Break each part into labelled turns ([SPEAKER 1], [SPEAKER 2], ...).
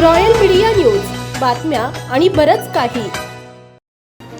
[SPEAKER 1] Royal media news. बातम्या आणि बरंच काही.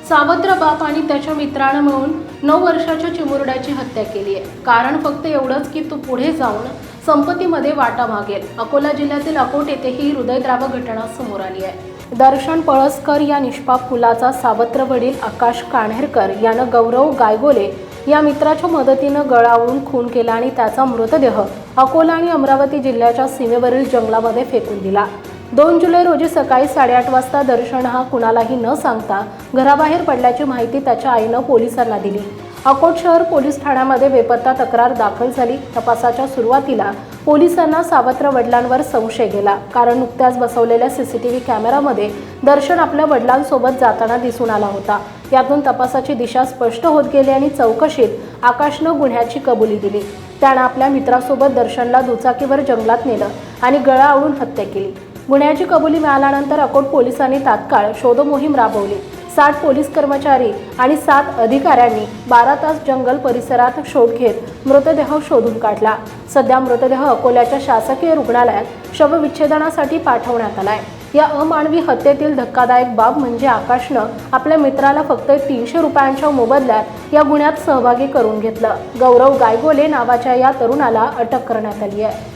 [SPEAKER 1] सावत्र बाप आणि त्याच्या मित्रानं मिळून नऊ वर्षाच्या चिमुरड्याची हत्या केली आहे. कारण फक्त एवढंच की तू पुढे जाऊन संपत्तीमध्ये वाटा मागेल. अकोला जिल्ह्यातील अकोट येथे ही हृदयद्रावक घटना समोर आली आहे. दर्शन पळसकर या निष्पाप पुलाचा सावत्र वडील आकाश कान्हेरकर यानं गौरव गायगोले या मित्राच्या मदतीनं गळावून खून केला आणि त्याचा मृतदेह अकोला आणि अमरावती जिल्ह्याच्या सीमेवरील जंगलामध्ये फेकून दिला. दोन जुलै रोजी सकाळी साडेआठ वाजता दर्शन हा कुणालाही न सांगता घराबाहेर पडल्याची माहिती त्याच्या आईनं पोलिसांना दिली. अकोट शहर पोलीस ठाण्यामध्ये बेपत्ता तक्रार दाखल झाली. तपासाच्या सुरुवातीला पोलिसांना सावत्र वडिलांवर संशय गेला. कारण नुकत्याच बसवलेल्या सीसीटीव्ही कॅमेरामध्ये दर्शन आपल्या वडिलांसोबत जाताना दिसून आला होता. यातून तपासाची दिशा स्पष्ट होत गेली आणि चौकशीत आकाशनं गुन्ह्याची कबुली दिली. त्यानं आपल्या मित्रासोबत दर्शनला दुचाकीवर जंगलात नेलं आणि गळा आवडून हत्या केली. गुन्ह्याची कबुली मिळाल्यानंतर अकोट पोलिसांनी तात्काळ शोधमोहीम राबवली. साठ पोलीस कर्मचारी आणि सात अधिकाऱ्यांनी बारा तास जंगल परिसरात शोध घेत मृतदेह शोधून काढला. सध्या मृतदेह अकोल्याच्या शासकीय रुग्णालयात शवविच्छेदनासाठी पाठवण्यात आलाय. या अमानवी हत्येतील धक्कादायक बाब म्हणजे आकाशनं आपल्या मित्राला फक्त तीनशे रुपयांच्या मोबदल्यात या गुन्ह्यात सहभागी करून घेतलं. गौरव गायगोले नावाच्या या तरुणाला अटक करण्यात आली आहे.